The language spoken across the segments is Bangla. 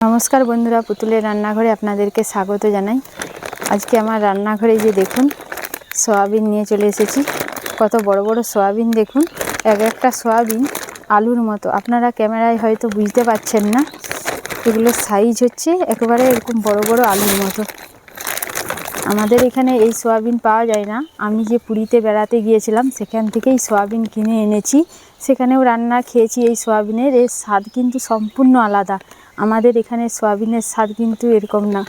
নমস্কার বন্ধুরা, পুতুলের রান্নাঘরে আপনাদেরকে স্বাগত জানাই। আজকে আমার রান্নাঘরে যে দেখুন, সয়াবিন নিয়ে চলে এসেছি। কত বড় বড় সয়াবিন দেখুন, এক একটা সয়াবিন আলুর মতো। আপনারা ক্যামেরায় হয়তো বুঝতে পারছেন না, এগুলোর সাইজ হচ্ছে একেবারে এরকম বড় বড় আলুর মতো। আমাদের এখানে এই সয়াবিন পাওয়া যায় না। আমি যে পুরীতে বেড়াতে গিয়েছিলাম, সেখান থেকেই সয়াবিন কিনে এনেছি। সেখানেও রান্না খেয়েছি এই সয়াবিনের। এর স্বাদ কিন্তু সম্পূর্ণ আলাদা। আমাদের এখানে সোয়াবিনের স্বাদ কিন্তু এরকম না।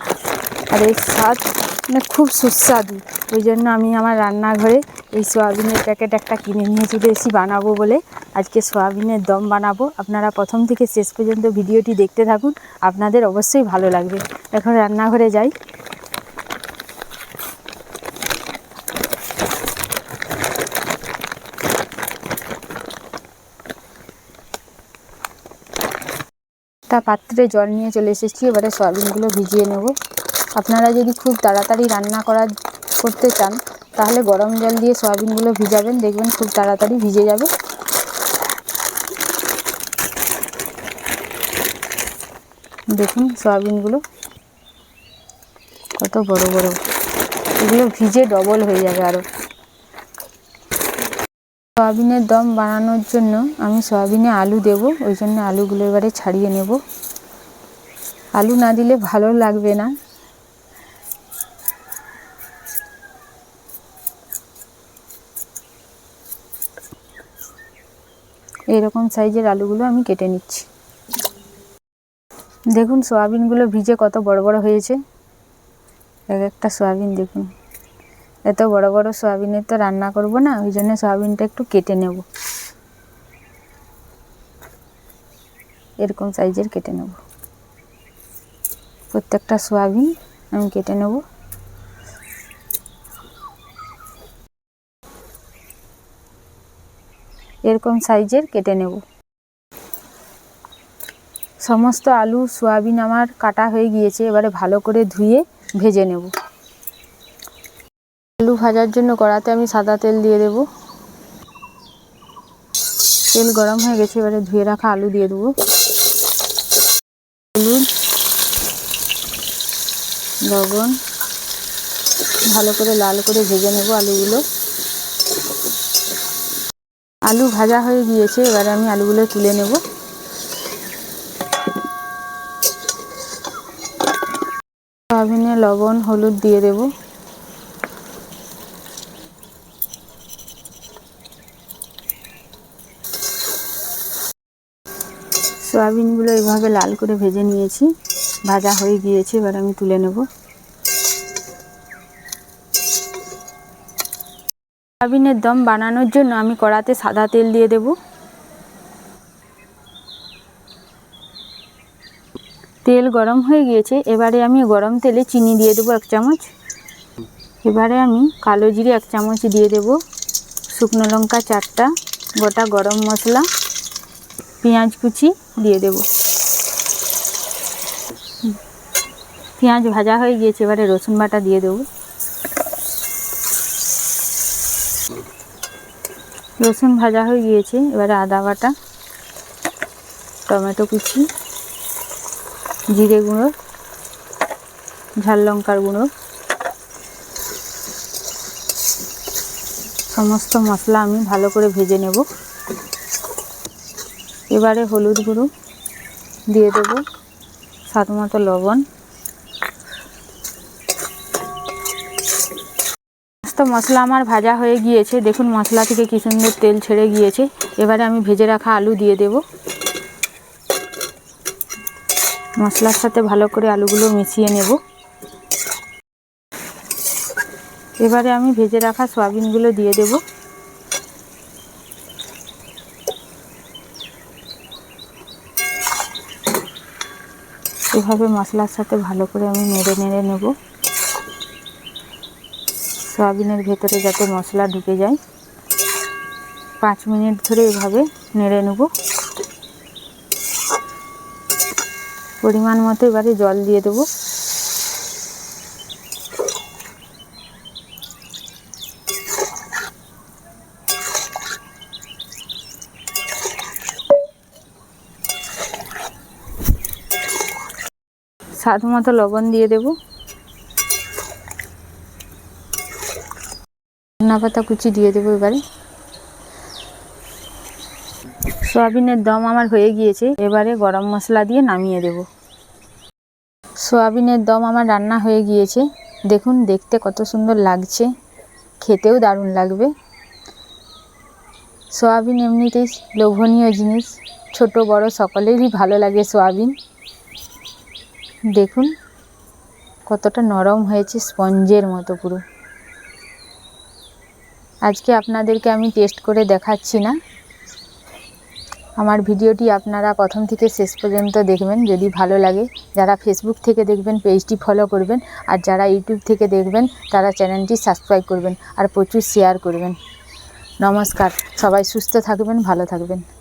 আর এর স্বাদ মানে খুব সুস্বাদু। ওই জন্য আমি আমার রান্নাঘরে এই সোয়াবিনের প্যাকেট একটা কিনে নিয়ে চলে এসি বানাবো বলে। আজকে সোয়াবিনের দম বানাবো। আপনারা প্রথম থেকে শেষ পর্যন্ত ভিডিওটি দেখতে থাকুন। আপনাদের অবশ্যই ভালো লাগবে। এখন রান্নাঘরে যাই। তা পাত্রে জল নিয়ে চলে এসেছি, এবারে সয়াবিনগুলো ভিজিয়ে নেব। আপনারা যদি খুব তাড়াতাড়ি রান্না করার করতে চান, তাহলে গরম জল দিয়ে সয়াবিনগুলো ভিজাবেন, দেখবেন খুব তাড়াতাড়ি ভিজে যাবে। দেখুন সয়াবিনগুলো কত বড় বড়। এগুলো ভিজে ডবল হয়ে যাবে আরও সয়াবিনের দম বানানোর জন্য আমি সয়াবিনে আলু দেব, ওই জন্য আলুগুলো এবারে ছাড়িয়ে নেব। আলু না দিলে ভালো লাগবে না। এইরকম সাইজের আলুগুলো আমি কেটে নিচ্ছি। দেখুন, সয়াবিনগুলো ভিজে কত বড় বড় হয়েছে। এক একটা সয়াবিন দেখুন। এত বড় বড় সয়াবিনের তো রান্না করব না, ওই জন্য সয়াবিনটা একটু কেটে নেব। এরকম সাইজের কেটে নেব। প্রত্যেকটা সয়াবিন আমি কেটে নেব। এরকম সাইজের কেটে নেব। সমস্ত আলু, সয়াবিন আমার কাটা হয়ে গিয়েছে, এবারে ভালো করে ধুয়ে ভেজে নেব। আলু ভাজার জন্য কড়াতে আমি সাদা তেল দিয়ে দেব। তেল গরম হয়ে গেছে, এবারে ধুয়ে রাখা আলু দিয়ে দেবো। হলুদ, লবণ, ভালো করে লাল করে ভেজে নেব আলুগুলো। আলু ভাজা হয়ে গিয়েছে, এবারে আমি আলুগুলো তুলে নেব। সয়াবিনে লবণ, হলুদ দিয়ে দেবো। সয়াবিনগুলো এভাবে লাল করে ভেজে নিয়েছি। ভাজা হয়ে গিয়েছে, এবার আমি তুলে নেব। সয়াবিনের দম বানানোর জন্য আমি কড়াতে সাদা তেল দিয়ে দেব। তেল গরম হয়ে গিয়েছে, এবারে আমি গরম তেলে চিনি দিয়ে দেবো এক চামচ। এবারে আমি কালো জিরে এক চামচ দিয়ে দেব। শুকনো লঙ্কা চারটা, গোটা গরম মশলা। পেঁয়াজ কুচি দিয়ে দেব। পেঁয়াজ ভাজা হয়ে গিয়েছে, এবারে রসুন বাটা দিয়ে দেব। রসুন ভাজা হয়ে গিয়েছে, এবারে আদা বাটা, টমেটো কুচি, জিরে গুঁড়ো, ঝাল লঙ্কার গুঁড়ো, সমস্ত মশলা আমি ভালো করে ভেজে নেব। এবারে হলুদ গুঁড়ো দিয়ে দেবো স্বাদ মতো লবণ। সমস্ত মশলা আমার ভাজা হয়ে গিয়েছে। দেখুন মশলা থেকে কি সুন্দর তেল ছেড়ে গিয়েছে। এবারে আমি ভেজে রাখা আলু দিয়ে দেব। মশলার সাথে ভালো করে আলুগুলো মিশিয়ে নেব। এবারে আমি ভেজে রাখা সয়াবিনগুলো দিয়ে দেবো। এভাবে মশলার সাথে ভালো করে আমি নেড়ে নেড়ে নেব। সয়াবিনের ভেতরে যাতে মশলা ঢুকে যায়। পাঁচ মিনিট ধরে এভাবে নেড়ে নেব। পরিমাণ মতো এবারে জল দিয়ে দেবো। স্বাদ মতো লবণ দিয়ে দেব। ধনা পাতা কুচি দিয়ে দেবো এবারে। সয়াবিনের দম আমার হয়ে গিয়েছে, এবারে গরম মশলা দিয়ে নামিয়ে দেব। সয়াবিনের দম আমার রান্না হয়ে গিয়েছে। দেখুন, দেখতে কত সুন্দর লাগছে। খেতেও দারুণ লাগবে। সয়াবিন এমনিতেই লোভনীয় জিনিস। ছোট, বড় সকলেরই ভালো লাগে সয়াবিন। দেখুন, কতটা নরম হয়েছে স্পঞ্জের মতো পুরো। আজকে আপনাদেরকে আমি টেস্ট করে দেখাচ্ছি না। আমার ভিডিওটি আপনারা প্রথম থেকে শেষ পর্যন্ত দেখবেন, যদি ভালো লাগে। যারা ফেসবুক থেকে দেখবেন, পেজটি ফলো করবেন। আর যারা ইউটিউব থেকে দেখবেন, তারা চ্যানেলটি সাবস্ক্রাইব করবেন। আর প্রচুর শেয়ার করবেন। নমস্কার। সবাই সুস্থ থাকবেন, ভালো থাকবেন।